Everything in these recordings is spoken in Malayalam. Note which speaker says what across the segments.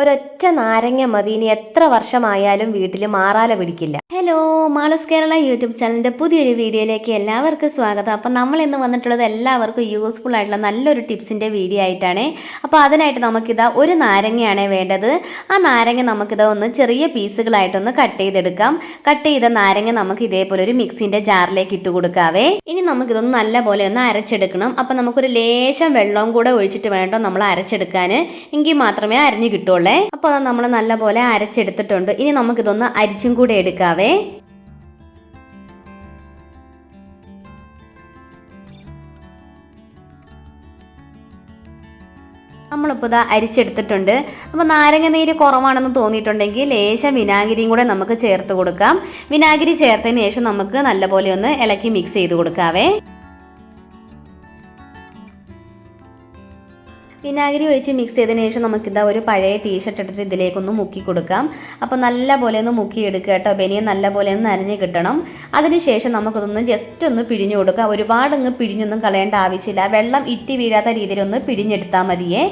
Speaker 1: ഒരൊറ്റ നാരങ്ങ മതി. ഇനി എത്ര വർഷമായാലും വീട്ടിൽ മാറാല പിടിക്കില്ല. ഹലോ മാളസ് കേരള യൂട്യൂബ് ചാനലിന്റെ പുതിയൊരു വീഡിയോയിലേക്ക് എല്ലാവർക്കും സ്വാഗതം. അപ്പം നമ്മൾ ഇന്ന് വന്നിട്ടുള്ളത് എല്ലാവർക്കും യൂസ്ഫുൾ ആയിട്ടുള്ള നല്ലൊരു ടിപ്സിന്റെ വീഡിയോ ആയിട്ടാണ്. അപ്പോൾ അതിനായിട്ട് നമുക്കിതാ ഒരു നാരങ്ങയാണ് വേണ്ടത്. ആ നാരങ്ങ നമുക്കിതാ ഒന്ന് ചെറിയ പീസുകളായിട്ടൊന്ന് കട്ട് ചെയ്തെടുക്കാം. കട്ട് ചെയ്ത നാരങ്ങ നമുക്ക് ഇതേപോലെ ഒരു മിക്സിന്റെ ജാറിലേക്ക് ഇട്ട് കൊടുക്കാവേ. ഇനി നമുക്കിതൊന്ന് നല്ല പോലെ ഒന്ന് അരച്ചെടുക്കണം. അപ്പം നമുക്കൊരു ലേശം വെള്ളവും കൂടെ ഒഴിച്ചിട്ട് വേണ്ടോ നമ്മൾ അരച്ചെടുക്കാൻ എങ്കിൽ മാത്രമേ അരഞ്ഞു കിട്ടുള്ളേ. അപ്പോൾ അത് നമ്മൾ നല്ല പോലെ അരച്ചെടുത്തിട്ടുണ്ട്. ഇനി നമുക്കിതൊന്ന് അരിച്ചും കൂടെ എടുക്കാവേ. നമ്മളിപ്പോൾ ഇതാ അരിച്ചെടുത്തിട്ടുണ്ട്. അപ്പോൾ നാരങ്ങ നീര് കുറവാണെന്ന് തോന്നിയിട്ടുണ്ടെങ്കിൽ ലേശം വിനാഗിരിയും കൂടെ നമുക്ക് ചേർത്ത് കൊടുക്കാം. വിനാഗിരി ചേർത്തതിന് ശേഷം നമുക്ക് നല്ലപോലെ ഒന്ന് ഇളക്കി മിക്സ് ചെയ്ത് കൊടുക്കാവേ. വിനാഗിരി ഒഴിച്ച് മിക്സ് ചെയ്തതിന് ശേഷം നമുക്കിതാ ഒരു പഴയ ടീഷർട്ട് എടുത്തിട്ട് ഇതിലേക്കൊന്ന് മുക്കി കൊടുക്കാം. അപ്പോൾ നല്ല പോലെ ഒന്ന് മുക്കി എടുക്കുക കേട്ടോ. ബനിയൻ നല്ല പോലെ ഒന്ന് നനഞ്ഞ് കിട്ടണം. അതിനുശേഷം നമുക്കിതൊന്ന് ജസ്റ്റ് ഒന്ന് പിഴിഞ്ഞു കൊടുക്കുക. ഒരുപാട് അങ്ങ് പിഴിഞ്ഞൊന്നും കളയേണ്ട ആവശ്യമില്ല. വെള്ളം ഇറ്റി വീഴാത്ത രീതിയിലൊന്ന് പിഴിഞ്ഞെടുത്താൽ മതിയേ.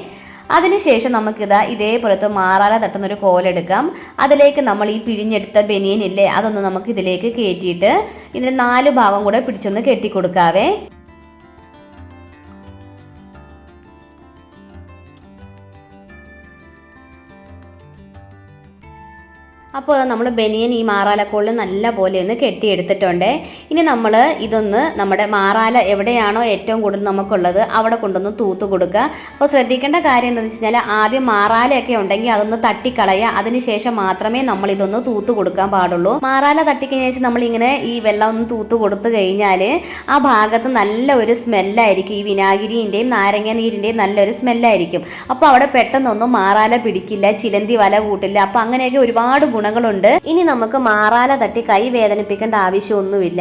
Speaker 1: അതിനുശേഷം നമുക്കിതാ ഇതേപോലത്തെ മാറാല തട്ടുന്നൊരു കോലെടുക്കാം അതിലേക്ക് നമ്മൾ ഈ പിഴിഞ്ഞെടുത്ത ബനിയനില്ലേ അതൊന്ന് നമുക്ക് ഇതിലേക്ക് കയറ്റിയിട്ട് ഇതിന് നാല് ഭാഗം കൂടെ പിടിച്ചൊന്ന് കെട്ടിക്കൊടുക്കാവേ. അപ്പോൾ നമ്മൾ ബനിയൻ ഈ മാറാലക്കോളിൽ നല്ല പോലെ ഒന്ന് കെട്ടിയെടുത്തിട്ടുണ്ട്. ഇനി നമ്മൾ ഇതൊന്ന് നമ്മുടെ മാറാല എവിടെയാണോ ഏറ്റവും കൂടുതൽ നമുക്കുള്ളത് അവിടെ കൊണ്ടൊന്ന് തൂത്ത് കൊടുക്കുക. അപ്പോൾ ശ്രദ്ധിക്കേണ്ട കാര്യം എന്താണെന്ന് വെച്ച് കഴിഞ്ഞാൽ ആദ്യം മാറാലയൊക്കെ ഉണ്ടെങ്കിൽ അതൊന്ന് തട്ടിക്കളയുക. അതിനുശേഷം മാത്രമേ നമ്മൾ ഇതൊന്ന് തൂത്ത് കൊടുക്കാൻ പാടുള്ളൂ. മാറാല തട്ടിക്കഴിഞ്ഞ ശേഷം നമ്മളിങ്ങനെ ഈ വെള്ളം ഒന്ന് തൂത്ത് കൊടുത്തു കഴിഞ്ഞാൽ ആ ഭാഗത്ത് നല്ല ഒരു സ്മെല്ലായിരിക്കും. ഈ വിനാഗിരിന്റെയും നാരങ്ങ നീരിന്റെയും നല്ലൊരു സ്മെല്ലായിരിക്കും. അപ്പോൾ അവിടെ പെട്ടെന്നൊന്നും മാറാല പിടിക്കില്ല ചിലന്തി വല കൂട്ടില്ല. അപ്പോൾ അങ്ങനെയൊക്കെ ഒരുപാട് ഗുണങ്ങളുണ്ട്. ഇനി നമുക്ക് മാറാല തട്ടി കൈ വേദനിപ്പിക്കേണ്ട ആവശ്യമൊന്നുമില്ല.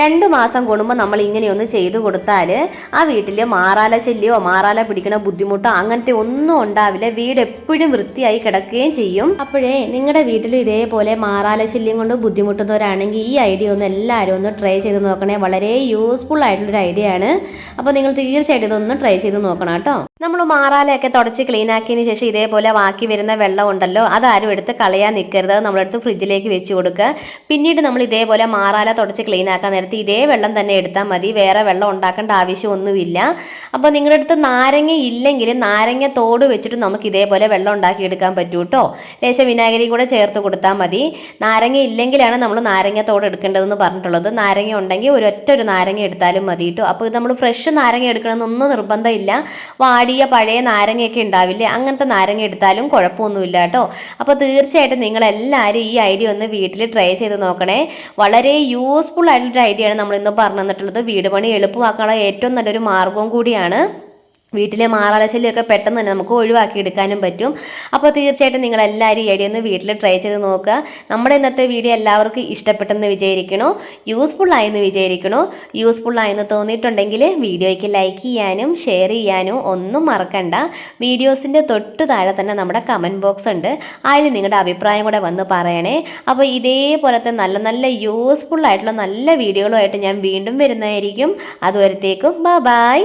Speaker 1: രണ്ട് മാസം കൂടുമ്പോൾ നമ്മൾ ഇങ്ങനെയൊന്ന് ചെയ്തു കൊടുത്താൽ ആ വീട്ടിൽ മാറാല ശല്യമോ മാറാല പിടിക്കണ ബുദ്ധിമുട്ടോ അങ്ങനത്തെ ഒന്നും ഉണ്ടാവില്ല. വീട് എപ്പോഴും വൃത്തിയായി കിടക്കുകയും ചെയ്യും. അപ്പോഴേ നിങ്ങളുടെ വീട്ടിലും ഇതേപോലെ മാറാല ശല്യം കൊണ്ട് ബുദ്ധിമുട്ടുന്നവരാണെങ്കിൽ ഈ ഐഡിയ ഒന്ന് എല്ലാവരും ഒന്ന് ട്രൈ ചെയ്ത് നോക്കണേ. വളരെ യൂസ്ഫുൾ ആയിട്ടുള്ളൊരു ഐഡിയ ആണ്. അപ്പോൾ നിങ്ങൾ തീർച്ചയായിട്ടും ഇതൊന്ന് ട്രൈ ചെയ്ത് നോക്കണം കേട്ടോ. നമ്മൾ മാറാലയൊക്കെ തുടച്ച് ക്ലീൻ ആക്കിയതിന് ശേഷം ഇതേപോലെ ബാക്കി വരുന്ന വെള്ളം ഉണ്ടല്ലോ അതാരും എടുത്ത് കളയാൻ നിൽക്കരുത് അത് നമ്മളെടുത്ത് ഫ്രിഡ്ജിലേക്ക് വെച്ച് കൊടുക്കുക. പിന്നീട് നമ്മൾ ഇതേപോലെ മാറാല തുടച്ച് ക്ലീൻ ആക്കാൻ നേരത്ത് ഇതേ വെള്ളം തന്നെ എടുത്താൽ മതി. വേറെ വെള്ളം ഉണ്ടാക്കേണ്ട ആവശ്യമൊന്നുമില്ല. അപ്പോൾ നിങ്ങളുടെ അടുത്ത് നാരങ്ങ ഇല്ലെങ്കിൽ നാരങ്ങ തോട് വെച്ചിട്ട് നമുക്ക് ഇതേപോലെ വെള്ളം ഉണ്ടാക്കി എടുക്കാൻ പറ്റൂ കേട്ടോ ലേശം വിനാഗിരി കൂടെ ചേർത്ത് കൊടുത്താൽ മതി. നാരങ്ങ ഇല്ലെങ്കിലാണ് നമ്മൾ നാരങ്ങ തോട് എടുക്കേണ്ടതെന്ന് പറഞ്ഞിട്ടുള്ളത്. നാരങ്ങ ഉണ്ടെങ്കിൽ ഒരൊറ്റ ഒരു നാരങ്ങ എടുത്താലും മതി കേട്ടോ അപ്പോൾ ഇത് നമ്മൾ ഫ്രഷ് നാരങ്ങ എടുക്കണമെന്നൊന്നും നിർബന്ധമില്ല. വാടിയ പഴയ നാരങ്ങയൊക്കെ ഉണ്ടാവില്ലേ? അങ്ങനത്തെ നാരങ്ങ എടുത്താലും കുഴപ്പമൊന്നുമില്ല കേട്ടോ. അപ്പോൾ തീർച്ചയായിട്ടും നിങ്ങളെല്ലാവരും ഈ ഐഡിയ ഒന്ന് വീട്ടിൽ ട്രൈ ചെയ്ത് നോക്കണേ. വളരെ യൂസ്ഫുൾ ആയിട്ടുള്ളൊരു ഐഡിയ ആണ് നമ്മൾ ഇന്ന് പറഞ്ഞു തന്നിട്ടുള്ളത് വീട് പണി എളുപ്പമാക്കാനുള്ള ഏറ്റവും നല്ലൊരു മാർഗവും കൂടിയാണ് വീട്ടിലെ മാറാളശല്യമൊക്കെ പെട്ടെന്ന് തന്നെ നമുക്ക് ഒഴിവാക്കി എടുക്കാനും പറ്റും. അപ്പോൾ തീർച്ചയായിട്ടും നിങ്ങൾ എല്ലാവരും ഈ ഐഡിയ ഒന്ന് വീട്ടിൽ ട്രൈ ചെയ്ത് നോക്കുക. നമ്മുടെ ഇന്നത്തെ വീഡിയോ എല്ലാവർക്കും ഇഷ്ടപ്പെട്ടെന്ന് വിചാരിക്കണോ യൂസ്ഫുൾ ആയെന്ന് വിചാരിക്കണോ യൂസ്ഫുൾ ആയെന്ന് തോന്നിയിട്ടുണ്ടെങ്കിൽ വീഡിയോയ്ക്ക് ലൈക്ക് ചെയ്യാനും ഷെയർ ചെയ്യാനും ഒന്നും മറക്കണ്ട. വീഡിയോസിന്റെ തൊട്ട് താഴെ തന്നെ നമ്മുടെ കമന്റ് ബോക്സ് ഉണ്ട്. അതിൽ നിങ്ങളുടെ അഭിപ്രായം കൂടെ വന്ന് പറയണേ. അപ്പോൾ ഇതേപോലത്തെ നല്ല നല്ല യൂസ്ഫുൾ ആയിട്ടുള്ള നല്ല വീഡിയോകളുമായിട്ട് ഞാൻ വീണ്ടും വരുന്നതായിരിക്കും. അതുവരത്തേക്കും ബൈ